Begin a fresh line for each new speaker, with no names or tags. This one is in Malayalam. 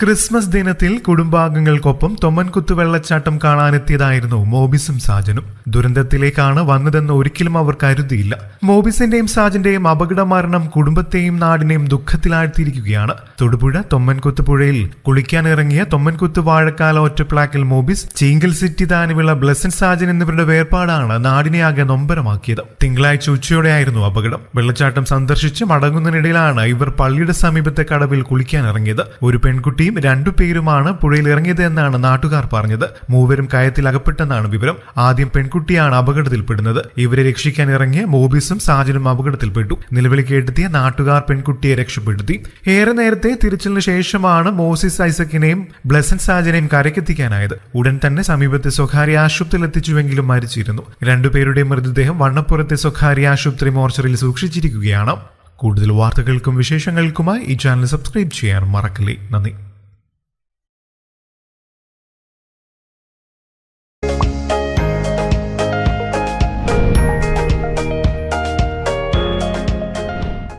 ക്രിസ്മസ് ദിനത്തിൽ കുടുംബാംഗങ്ങൾക്കൊപ്പം തൊമ്മൻകുത്ത് വെള്ളച്ചാട്ടം കാണാനെത്തിയതായിരുന്നു മോബിസും സാജനും. ദുരന്തത്തിലേക്കാണ് വന്നതെന്ന് ഒരിക്കലും അവർ കരുതിയില്ല. മോബിസിന്റെയും സാജന്റെയും അപകട മരണം കുടുംബത്തെയും നാടിനെയും ദുഃഖത്തിലാഴ്ത്തിയിരിക്കുകയാണ്. തൊടുപുഴ തൊമ്മൻകുത്ത് പുഴയിൽ കുളിക്കാനിറങ്ങിയ തൊമ്മൻകുത്ത് വാഴക്കാല ഒറ്റപ്ലാക്കിൽ മോബിസ് ചീങ്കൽ സിറ്റി താനുവിള ബ്ലസൻ സാജൻ എന്നിവരുടെ വേർപാടാണ് നാടിനെ ആകെ നൊമ്പരമാക്കിയത്. തിങ്കളാഴ്ച ഉച്ചയോടെയായിരുന്നു അപകടം. വെള്ളച്ചാട്ടം സന്ദർശിച്ച് മടങ്ങുന്നതിനിടയിലാണ് ഇവർ പള്ളിയുടെ സമീപത്തെ കടവിൽ കുളിക്കാനിറങ്ങിയത്. ഒരു പെൺകുട്ടിയും രണ്ടു പേരുമാണ് പുഴയിൽ ഇറങ്ങിയത് എന്നാണ് നാട്ടുകാർ പറഞ്ഞത്. മൂവരും കയത്തിൽ അകപ്പെട്ടെന്നാണ് വിവരം. ആദ്യം പെൺകുട്ടിയാണ് അപകടത്തിൽപ്പെടുന്നത്. ഇവരെ രക്ഷിക്കാൻ ഇറങ്ങിയ മോബിസും സാജനും അപകടത്തിൽപ്പെട്ടു. നിലവിളി കേട്ടെത്തിയ നാട്ടുകാർ പെൺകുട്ടിയെ രക്ഷപ്പെടുത്തി. ഏറെ നേരത്തെ തിരച്ചിലിന് ശേഷമാണ് മോസിസ് ഐസക്കിനെയും ബ്ലസൻ സാജനെയും കരക്കെത്തിക്കാനായത് ഉടൻ തന്നെ സമീപത്തെ സ്വകാര്യ ആശുപത്രിയിൽ എത്തിച്ചുവെങ്കിലും മരിച്ചിരുന്നു രണ്ടുപേരുടെ മൃതദേഹം വണ്ണപ്പുറത്തെ സ്വകാര്യ ആശുപത്രി മോർച്ചറിയിൽ സൂക്ഷിച്ചിരിക്കുകയാണ്. കൂടുതൽ വാർത്തകൾക്കും വിശേഷങ്ങൾക്കുമായി ഈ ചാനൽ സബ്സ്ക്രൈബ് ചെയ്യാൻ മറക്കല്ലേ. നന്ദി.